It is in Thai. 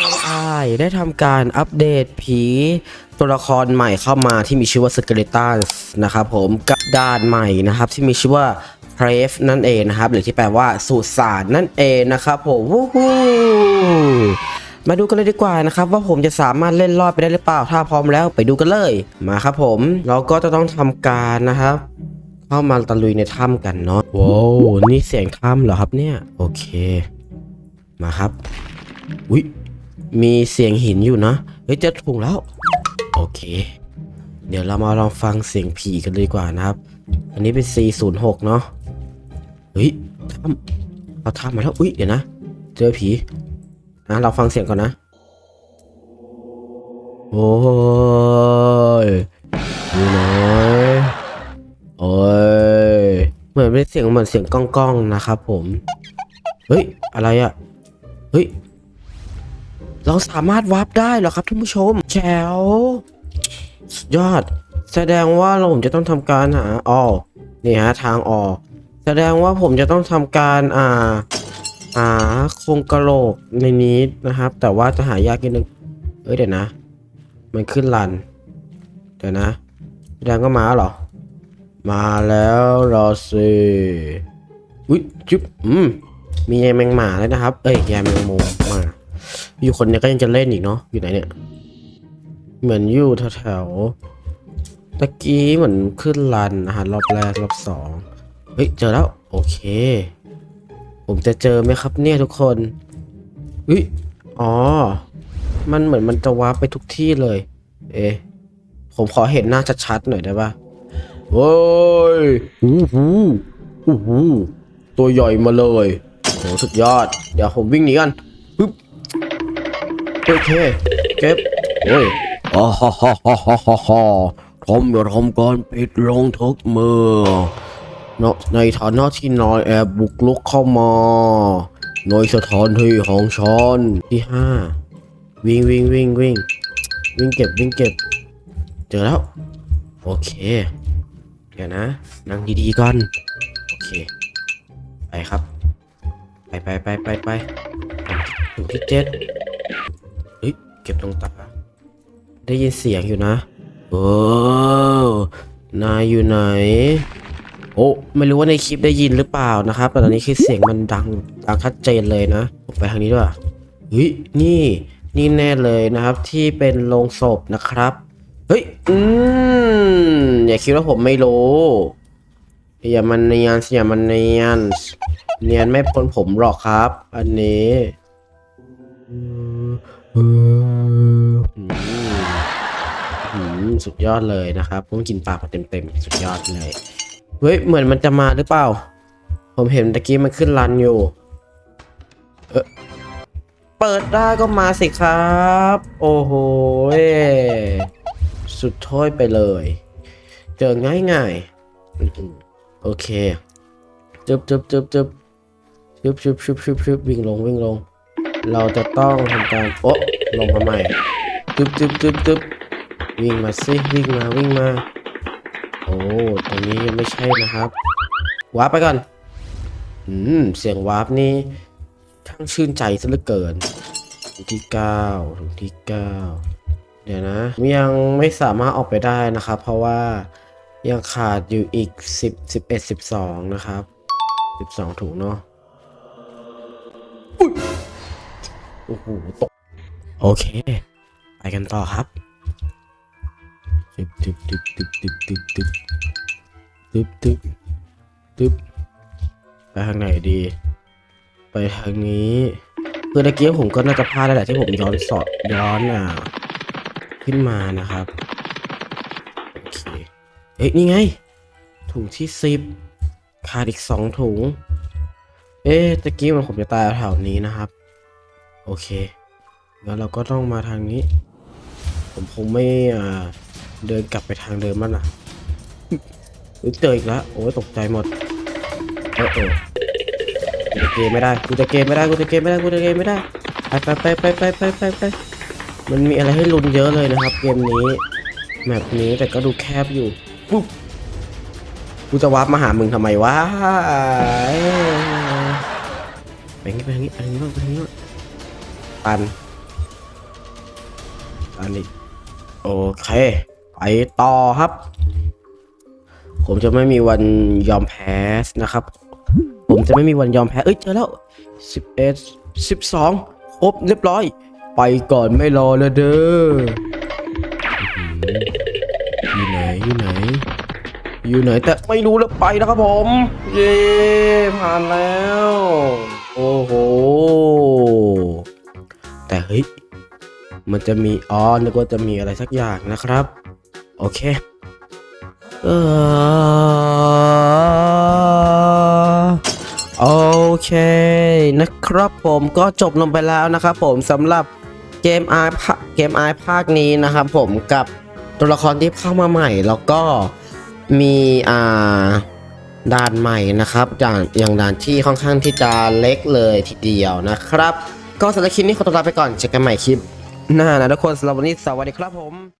AI ได้ทำการอัปเดตผีตัวละครใหม่เข้ามาที่มีชื่อว่า Skeleton นะครับผมกับด่านใหม่นะครับที่มีชื่อว่า p r a v e นั่นเองนะครับ หรือที่แปลว่าสุสานนั่นเองนะครับผมวู้ฮู้มาดูกันเลยดีกว่านะครับ ว่าผมจะสามารถเล่นรอดไปได้หรือเปล่า ถ้าพร้อมแล้วไปดูกันเลยมาครับผม เราก็จะต้องทำการนะครับเข้ามาตะลุยในถ้ำกันเนาะว้าวนี่เสียงถ้ำเหรอครับเนี่ย โอเค มาครับ อุ้ย มีเสียงหินอยู่นะเฮ้ยเจะถุงแล้ว โอเค เดี๋ยวเรามาลองฟังเสียงผีกันเลยดีกว่านะครับ อันนี้เป็น406 เนาะเฮ้ยถ้ำเอาถ้ำมาแล้วอุ้ยเดี๋ยวนะ เจอผีนะเราฟังเสียงก่อนนะ โอ้ยอยู่ไหนโอ้ยเหมือนเป็นเสียงเหมือนเสียงก้องๆนะครับผม เฮ้ย อะไรอะเฮ้ย เราสามารถวาร์ปได้เหรอครับท่านผู้ชมแจ๋วสุดยอด แสดงว่าเราผมจะต้องทำการหาออกนี่ฮะทางออก แสดงว่าผมจะต้องทำการอ่าหาโครงกระโหลกในนี้นะครับ แต่ว่าจะหายากนิดนึงเอ้ยเดี๋ยวนะ มันขึ้นลันเดี๋ยวนะแสดงก็มาเหรอ มาแล้วรอสิอุ้ยจุ๊บอืมมีแยแมงหมาเลยนะครับ เอ้ยแยมแมงมุมมา อยู่คนเนี้ยก็ยังจะเล่นอีกเนาะอยู่ไหนเนี่ย เหมือนอยู่แถวๆตะกี้เหมือนขึ้นลันอาหารรอบแรกรอบสองเฮ้ยเจอแล้ว โอเค ผมจะเจอไหมครับเนี่ยทุกคนอุ้ยอ๋อ มันเหมือนมันจะวาร์ปไปทุกที่เลย เอ๊ะผมขอเห็นหน้าชัดๆหน่อยได้ปะโอ้ยหูหูหูหูตัวใหญ่มาเลยโหสุดยอด เดี๋ยวผมวิ่งหนีกันปึ๊บ โอเค เก็บโอ้ยอ่าฮ่าฮ่าฮ่าฮ่าฮ่าฮ่าทอมอย่าทำการปิดลงทุกมือนาะในฐานะที่นายแอบบุกลุกเข้ามาในสถานที่ของฉันที่ห้าวิ่งวิ่งวิ่งวิ่งวิ่งเก็บวิ่งเก็บ เจอแล้ว โอเค เดี๋ยวนะ นั่งดีๆก่อน โอเค ไปครับ ไปไปไปไปไปถึงที่เจ็ด เก็บตรงตาได้ยินเสียงอยู่นะโอ้นายอยู่ไหน โอ้ไม่รู้ว่าในคลิปได้ยินหรือเปล่านะครับ แต่ตอนนี้คือเสียงมันดังดังชัดเจนเลยนะผมไปทางนี้ด้วยเฮ้ยนี่นี่แน่เลยนะครับที่เป็นโรงศพนะครับ เฮ้ย อืมอย่าคิดว่าผมไม่รู้อย่ามันเนียนสิอย่ามันเนียนเนียนไม่พ้นผมหรอกครับ อันนี้ อือืมอืมสุดยอดเลยนะครับผมกินปลามาเต็มๆสุดยอดเลยเฮ้ยเหมือนมันจะมาหรือเปล่า ผมเห็นตะกี้มันขึ้นรันอยู่ เออเปิดได้ก็มาสิครับ โอ้โหสุดท้อยไปเลย เจอง่ายง่ายโอเคจึบจึบจึบจึบจึบจึบจึบจึบจึบวิ่งลงวิ่งลง เราจะต้องทำการโอ๊ะลงมาใหม่ตึ๊บตึ๊บตึ๊บตึ๊บวิ่งมาสิวิ่งมาวิ่งมา โอ้ตรงนี้ยังไม่ใช่นะครับวาร์ปไปก่อน อืม เสียงวาร์ปนี่ทั้งชื่นใจซะเหลือเกินถุงที่เก้าถุงที่เก้าเดี๋ยวนะยังไม่สามารถออกไปได้นะครับ เพราะว่ายังขาดอยู่อีกสิบสิบเอ็ดสิบสองนะครับสิบสองถุงเนาะ โอ้โหตก โอเค ไปกันต่อครับตึ๊บตึ๊บตึ๊บตึ๊บตึ๊บตึ๊บตึ๊บตึ๊บตึ๊บตึ๊บไปทางไหนดี ไปทางนี้คือตะกี้ผมก็น่าจะพลาดแล้วแหละที่ผมย้อนสอดย้อนอะขึ้นมานะครับโอเคเฮ้ยนี่ไง ถุงที่สิบขาดอีกสองถุง เอ๊ะตะกี้มันผมจะตายแถวนี้นะครับ โอเค แล้วเราก็ต้องมาทางนี้ ผมคงไม่เดินกลับไปทางเดิมมั้นอะเจออีกแล้วโอ้ยตกใจหมดโอ้โหเกมไม่ได้กูจะเกมไม่ได้กูจะเกมไม่ได้กูจะเกมไม่ได้ไปไปไปไปไปไปไปมันมีอะไรให้ลุ้นเยอะเลยนะครับ เกมนี้แมปนี้แต่ก็ดูแคบอยู่ปุ๊บกูจะวาร์ปมาหามึงทำไมวะไปงี้ไปงี้ไปงี้ไปงี้ ปันอันนี้โอเค ไปต่อครับ ผมจะไม่มีวันยอมแพ้นะครับ ผมจะไม่มีวันยอมแพ้ เอ้ยเจอแล้วสิบเอ็ดสิบสองครบเรียบร้อย ไปก่อนไม่รอแล้วเด้ออื้อหืออยู่ไหนอยู่ไหน อยู่ไหน แต่ไม่รู้แล้วไปนะครับผม เย้ผ่านแล้ว โอ้โห แต่เฮ้ยมันจะมีอ๋อนึกว่าจะมีอะไรสักอย่างนะครับ โอเคเออโอเคนะครับผมก็จบลงไปแล้วนะครับผมสำหรับเกมไอภาเกมไอภาคนี้นะครับผมกับตัวละครที่เข้ามาใหม่ แล้วก็มีอ่าด่านใหม่นะครับอย่างอย่างด่านที่ค่อนข้างที่จะเล็กเลยทีเดียวนะครับ ก็สำหรับคลิปนี้ขอตัวลาไปก่อนเจอกันใหม่คลิปหน้านะทุกคนสำหรับวันนี้สวัสดีครับผม